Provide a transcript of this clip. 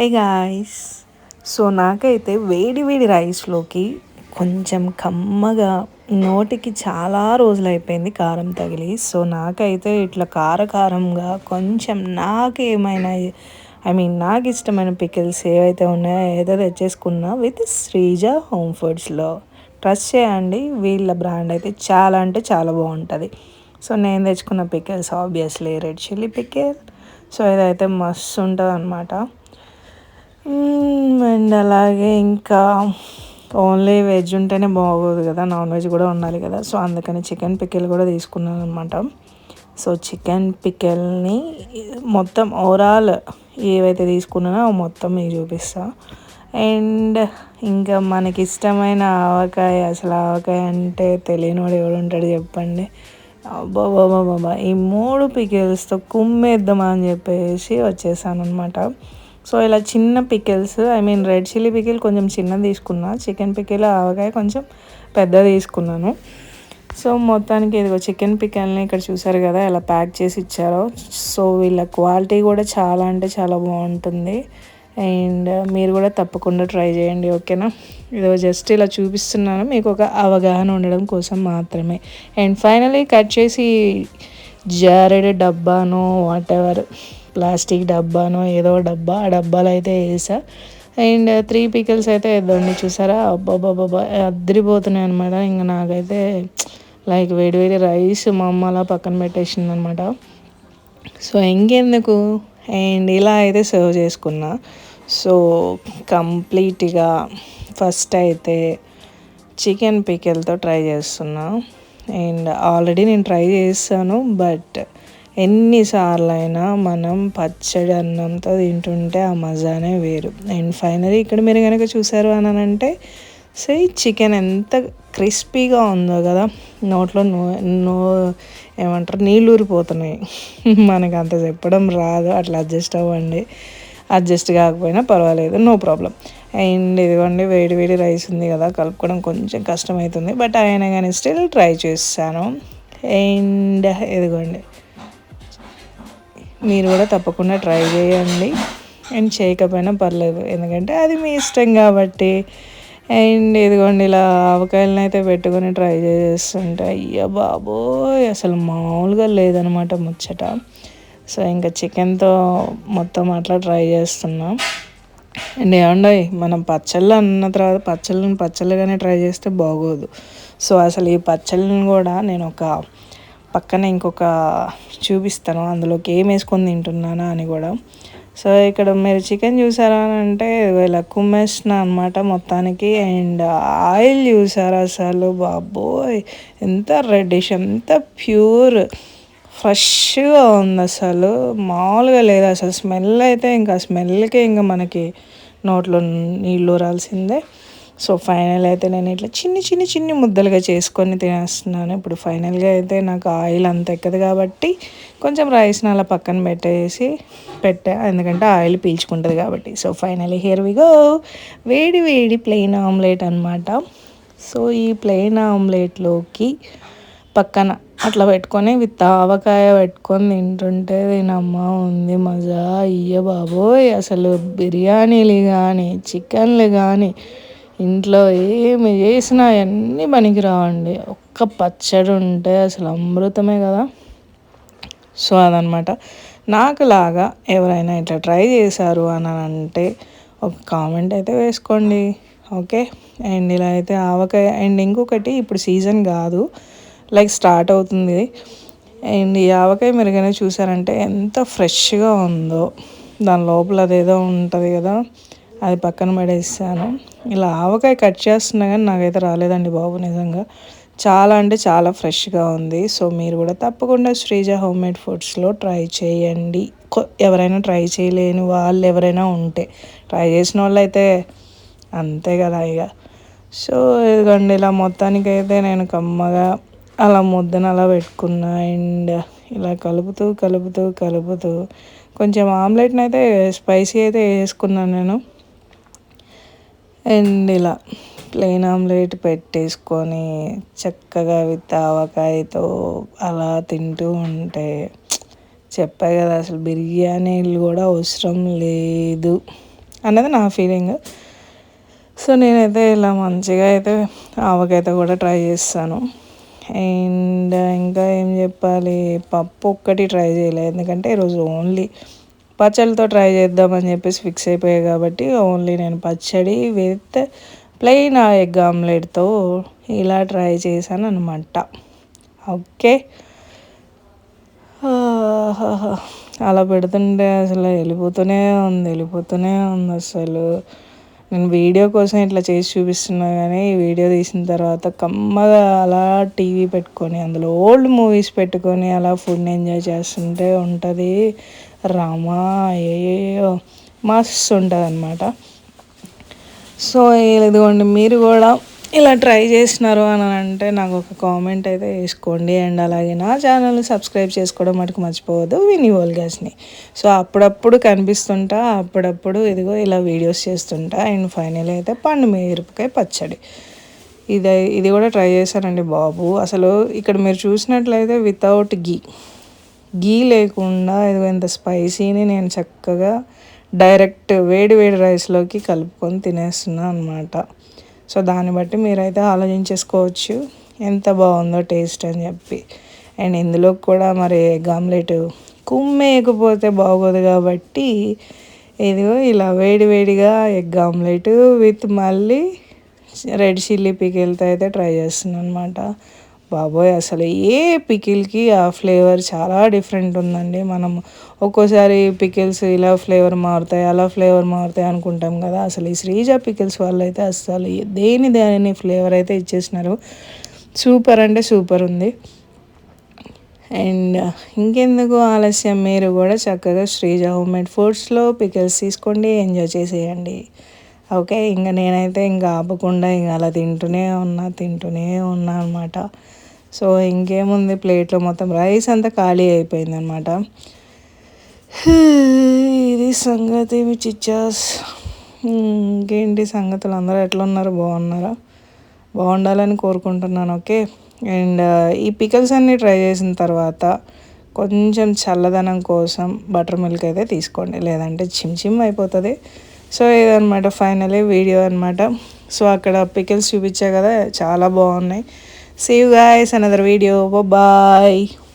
Hey guys so నాకైతే వేడి వేడి రైస్లోకి కొంచెం కమ్మగా నోటికి చాలా రోజులు అయిపోయింది కారం తగిలి. సో నాకైతే ఇట్లా కారకారంగా కొంచెం నాకు ఏమైనా ఐ మీన్ నాకు ఇష్టమైన పికిల్స్ ఏవైతే ఉన్నాయో ఏదో తెచ్చేసుకున్నా విత్ శ్రీజ హోమ్ ఫుడ్స్లో ట్రస్ట్ చేయండి వీళ్ళ బ్రాండ్ అయితే చాలా అంటే చాలా బాగుంటుంది. సో నేను తెచ్చుకున్న pickles obviously red chilli pickle so ఇదైతే మస్తు ఉంటుంది అనమాట అండ్ అలాగే ఇంకా ఓన్లీ వెజ్ ఉంటేనే బాగోదు కదా నాన్ వెజ్ కూడా ఉండాలి కదా. సో అందుకని చికెన్ పికిల్ కూడా తీసుకున్నాను అనమాట సో చికెన్ పికెల్ని మొత్తం ఓవరాల్ ఏవైతే తీసుకున్నానో మొత్తం మీకు చూపిస్తా. అండ్ ఇంకా మనకి ఇష్టమైన ఆవకాయ అసలు ఆవకాయ అంటే తెలియని వాడు ఎవడు ఉంటాడు చెప్పండి. బాబా ఈ మూడు పికిల్స్తో కుమ్మేద్దామా అని చెప్పేసి వచ్చేసాను అనమాట సో ఇలా చిన్న pickles I mean red chilli pickle కొంచెం చిన్నది తీసుకున్నా చికెన్ పికిల్ ఆవకాయ కొంచెం పెద్ద తీసుకున్నాను. సో మొత్తానికి ఇదిగో చికెన్ పికిల్ని ఇక్కడ చూసారు కదా ఎలా ప్యాక్ చేసి ఇచ్చారో. సో వీళ్ళ క్వాలిటీ కూడా చాలా అంటే చాలా బాగుంటుంది. అండ్ మీరు కూడా తప్పకుండా ట్రై చేయండి ఓకేనా? ఇదో జస్ట్ ఇలా చూపిస్తున్నాను మీకు ఒక అవగాహన ఉండడం కోసం మాత్రమే. అండ్ ఫైనలీ కట్ చేసి జారెడ్ డబ్బాను వాట్ ఎవర్ ప్లాస్టిక్ డబ్బానో ఏదో డబ్బా ఆ డబ్బాలు అయితే వేసా. అండ్ త్రీ పికిల్స్ అయితే వేద్దాండి చూసారా? అబ్బాబ్బాబ్బా అద్దరిపోతున్నాయి అనమాట ఇంకా నాకైతే లైక్ వేడి వేడి రైస్ మా అమ్మ అలా పక్కన పెట్టేసింది అనమాట సో ఇంకెందుకు? అండ్ ఇలా అయితే సర్వ్ చేసుకున్నా. సో కంప్లీట్గా ఫస్ట్ అయితే చికెన్ పికిల్తో ట్రై చేస్తున్నా. అండ్ ఆల్రెడీ నేను ట్రై చేస్తాను బట్ ఎన్నిసార్లు అయినా మనం పచ్చడి అన్నంతో తింటుంటే ఆ మజానే వేరు. అండ్ ఫైనలీ ఇక్కడ మీరు కనుక చూసారు అని అంటే సో ఈ చికెన్ ఎంత క్రిస్పీగా ఉందో కదా నోట్లో నో నో ఏమంటారు నీళ్ళు ఊరిపోతున్నాయి. మనకు అంత చెప్పడం రాదు అట్లా అడ్జస్ట్ అవ్వండి. అడ్జస్ట్ కాకపోయినా పర్వాలేదు నో ప్రాబ్లం అండ్ ఇదిగోండి వేడి వేడి రైస్ ఉంది కదా కలుపుకోవడం కొంచెం కష్టమవుతుంది బట్ అయినా కానీ స్టిల్ ట్రై చేస్తాను. అండ్ ఇదిగోండి మీరు కూడా తప్పకుండా ట్రై చేయండి. అండ్ చేయకపోయినా పర్లేదు ఎందుకంటే అది మీ ఇష్టం కాబట్టి. అండ్ ఇదిగోండి ఇలా ఆవకాయలను అయితే పెట్టుకొని ట్రై చేస్తుంటే అయ్యా బాబోయ్ అసలు మామూలుగా లేదనమాట ముచ్చట. సో ఇంకా చికెన్తో మొత్తం అట్లా ట్రై చేస్తున్నాం. అండ్ ఏమండి మనం పచ్చళ్ళు అన్న తర్వాత పచ్చళ్ళని పచ్చళ్ళుగానే ట్రై చేస్తే బాగోదు. సో అసలు ఈ పచ్చళ్ళని కూడా నేను ఒక పక్కన ఇంకొక చూపిస్తాను. అందులోకి ఏం వేసుకొని తింటున్నానా అని కూడా. సో ఇక్కడ మీరు చికెన్ చూసారా అని అంటే ఇలా కుమ్మేసిన అనమాట మొత్తానికి అండ్ ఆయిల్ చూసారా అసలు బాబోయ్! ఎంత రెడ్డిష్ ఎంత ప్యూర్! ఫ్రెష్గా ఉంది అసలు. మామూలుగా లేదు అసలు. స్మెల్ అయితే ఇంకా స్మెల్కే ఇంకా మనకి నోట్లో నీళ్ళు రాల్సిందే. సో ఫైనల్ అయితే నేను ఇట్లా చిన్ని చిన్ని చిన్ని ముద్దలుగా చేసుకొని తినేస్తున్నాను. ఇప్పుడు ఫైనల్గా అయితే నాకు ఆయిల్ అంత ఎక్కదు కాబట్టి కొంచెం రైస్ని అలా పక్కన పెట్టేసి పెట్టా. ఎందుకంటే ఆయిల్ పీల్చుకుంటుంది కాబట్టి. So finally here we go వేడి వేడి ప్లెయిన్ ఆమ్లెట్ అనమాట సో ఈ ప్లెయిన్ ఆమ్లెట్లోకి పక్కన అట్లా పెట్టుకొని విత్ ఆవకాయ పెట్టుకొని తింటుంటే దీనమ్మ ఉంది మజా. అయ్య బాబోయ్ అసలు బిర్యానీలు కానీ చికెన్లు కానీ ఇంట్లో ఏమి చేసినా అన్నీ పనికిరావండి ఒక్క పచ్చడి ఉంటే అసలు అమృతమే కదా. సో అదనమాట. నాకులాగా ఎవరైనా ఇట్లా ట్రై చేశారు అని అంటే ఒక కామెంట్ అయితే వేసుకోండి. ఓకే? అండ్ ఇలా అయితే ఆవకాయ అండ్ ఇంకొకటి ఇప్పుడు సీజన్ కాదు. లైక్ స్టార్ట్ అవుతుంది. అండ్ ఈ ఆవకాయ మెరుగనే చూసారంటే ఎంత ఫ్రెష్గా ఉందో. దాని లోపల అదేదో ఉంటుంది కదా అది పక్కన పడేసాను. ఇలా ఆవకాయ కట్ చేస్తున్నా కానీ నాకైతే రాలేదండి బాబు నిజంగా. చాలా అంటే చాలా ఫ్రెష్గా ఉంది. సో మీరు కూడా తప్పకుండా శ్రీజ హోమ్ మేడ్ ఫుడ్స్లో ట్రై చేయండి. ఎవరైనా ట్రై చేయలేని వాళ్ళు ఎవరైనా ఉంటే ట్రై చేసిన వాళ్ళు అయితే అంతే కదా ఇక. సో ఇదిగోండి ఇలా మొత్తానికైతే నేను కమ్మగా అలా ముద్దను అలా పెట్టుకున్నా అండ్ ఇలా కలుపుతూ కలుపుతూ కలుపుతూ కొంచెం ఆమ్లెట్ని అయితే స్పైసీ అయితే వేసుకున్నాను నేను. అండ్ ఇలా ప్లెయిన్ ఆమ్లెట్ పెట్టేసుకొని చక్కగా విత్ ఆవకాయతో అలా తింటూ ఉంటే చెప్పా కదా అసలు బిర్యానీలు కూడా అవసరం లేదు అన్నది నా ఫీలింగ్. సో నేనైతే ఇలా మంచిగా అయితే ఆవకాయతో కూడా ట్రై చేస్తాను. అండ్ ఇంకా ఏం చెప్పాలి పప్పు ఒక్కటి ట్రై చేయలేదు. ఎందుకంటే ఈరోజు ఓన్లీ పచ్చడితో ట్రై చేద్దామని చెప్పేసి ఫిక్స్ అయిపోయాయి కాబట్టి ఓన్లీ నేను పచ్చడి విత్ ప్లెయిన్ ఎగ్ ఆమ్లెట్తో ఇలా ట్రై చేశాను అనమాట ఓకే. అలా పెడుతుంటే అసలు వెళ్ళిపోతూనే ఉంది వెళ్ళిపోతూనే ఉంది అసలు. నేను వీడియో కోసం ఇట్లా చేసి చూపిస్తున్నా కానీ వీడియో తీసిన తర్వాత కమ్మగా అలా టీవీ పెట్టుకొని అందులో ఓల్డ్ మూవీస్ పెట్టుకొని అలా ఫుడ్ని ఎంజాయ్ చేస్తుంటే ఉంటుంది రామా అయ్యో మస్తు ఉంటుంది అనమాట సో ఇదిగోండి మీరు కూడా ఇలా ట్రై చేసినారు అని అంటే నాకు ఒక కామెంట్ అయితే వేసుకోండి. అండ్ అలాగే నా ఛానల్ని సబ్స్క్రైబ్ చేసుకోవడం మటుకు మర్చిపోవద్దు. విని గ్యాస్ని సో అప్పుడప్పుడు కనిపిస్తుంటా అప్పుడప్పుడు ఇదిగో ఇలా వీడియోస్ చేస్తుంటా. అండ్ ఫైనల్ అయితే పండు మిరపకాయ పచ్చడి. ఇది ఇది కూడా ట్రై చేశానండి బాబు. అసలు ఇక్కడ మీరు చూసినట్లయితే వితౌట్ గీ గీ లేకుండా ఇదిగో ఇంత స్పైసీని నేను చక్కగా డైరెక్ట్ వేడి వేడి రైస్లోకి కలుపుకొని తినేస్తున్నాను అనమాట సో దాన్ని బట్టి మీరైతే ఆలోచించేసుకోవచ్చు. ఎంత బాగుందో టేస్ట్ అని చెప్పి. అండ్ ఇందులో కూడా మరి ఎగ్ ఆమ్లెట్ కుమ్మేయకపోతే బాగోదు కాబట్టి ఇదిగో ఇలా వేడి వేడిగా ఎగ్ ఆమ్లెట్ విత్ మళ్ళీ రెడ్ చిల్లీ పికిల్తో అయితే ట్రై చేస్తున్నాను అనమాట బాబోయ్ అసలు ఏ పికిల్కి ఆ ఫ్లేవర్ చాలా డిఫరెంట్ ఉందండి. మనం ఒక్కోసారి పికిల్స్ ఇలా ఫ్లేవర్ మారుతాయి అలా ఫ్లేవర్ మారుతాయి అనుకుంటాం కదా. అసలు ఈ శ్రీజ పికిల్స్ వాళ్ళు అయితే అసలు దేని దాని ఫ్లేవర్ అయితే ఇచ్చేసినారు. సూపర్ అంటే సూపర్ ఉంది. అండ్ ఇంకెందుకు ఆలస్యం మీరు కూడా చక్కగా శ్రీజ హోమ్ మేడ్ ఫుడ్స్లో పికిల్స్ తీసుకోండి ఎంజాయ్ చేసేయండి. ఓకే ఇంకా నేనైతే ఇంకా ఆపకుండా ఇంకా అలా తింటూనే ఉన్నా తింటూనే ఉన్నా అనమాట సో ఇంకేముంది ప్లేట్లో మొత్తం రైస్ అంతా ఖాళీ అయిపోయింది అనమాట ఇది సంగతి చిచ్చాస్. ఇంకేంటి సంగతులు? అందరూ ఎట్లా ఉన్నారు బాగున్నారా? బాగుండాలని కోరుకుంటున్నాను ఓకే? అండ్ ఈ పికల్స్ అన్నీ ట్రై చేసిన తర్వాత కొంచెం చల్లదనం కోసం బటర్ మిల్క్ అయితే తీసుకోండి. లేదంటే చిమ్ చిమ్ అయిపోతుంది. సో ఇదనమాట ఫైనలీ వీడియో అనమాట. సో అక్కడ పికిల్స్ చూపించా కదా? చాలా బాగున్నాయి. See you guys another video. Bye bye.